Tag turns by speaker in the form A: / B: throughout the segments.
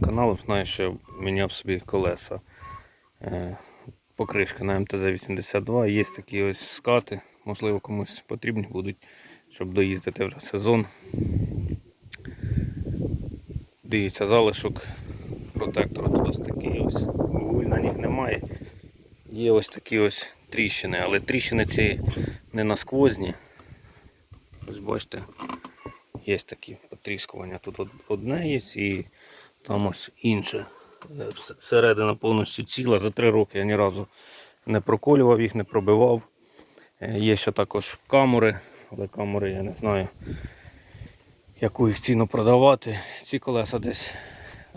A: каналом, знаю, що міняв собі колеса. Е, Покришка на МТЗ-82. Є такі ось скати, можливо, комусь потрібні будуть, щоб доїздити вже сезон. Дивіться, залишок протектора тут ось такий ось. Вугіль на них немає. Є ось такі ось тріщини, але тріщини ці не насквозні. Ось бачите, є такі потріскування. Тут одне є і там ось інше. Е, Середина повністю ціла. За три роки я ні разу не проколював їх, не пробивав. Е, Є ще також камери, але камери я не знаю, яку їх ціну продавати. Ці колеса десь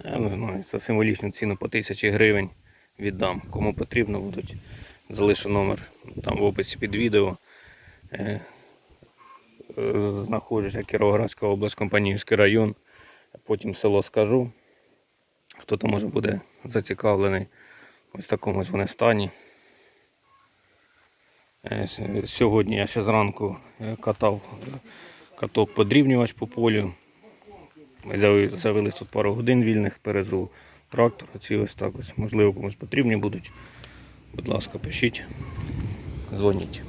A: знаю, за символічну ціну по 1000 гривень віддам. Кому потрібно будуть, залишу номер там в описі під відео. Е, Знаходжуся Кіровоградська область, Компанійський район. Потім село скажу. Хто там може буде зацікавлений. Ось такому ось вони стані. Е, Сьогодні я ще зранку е, катав е, каток подрібнювач по полю. Завелись тут пару годин вільних, перезув трактор. Ці ось так ось. Можливо, комусь потрібні будуть. Будь ласка, пишіть, дзвоніть.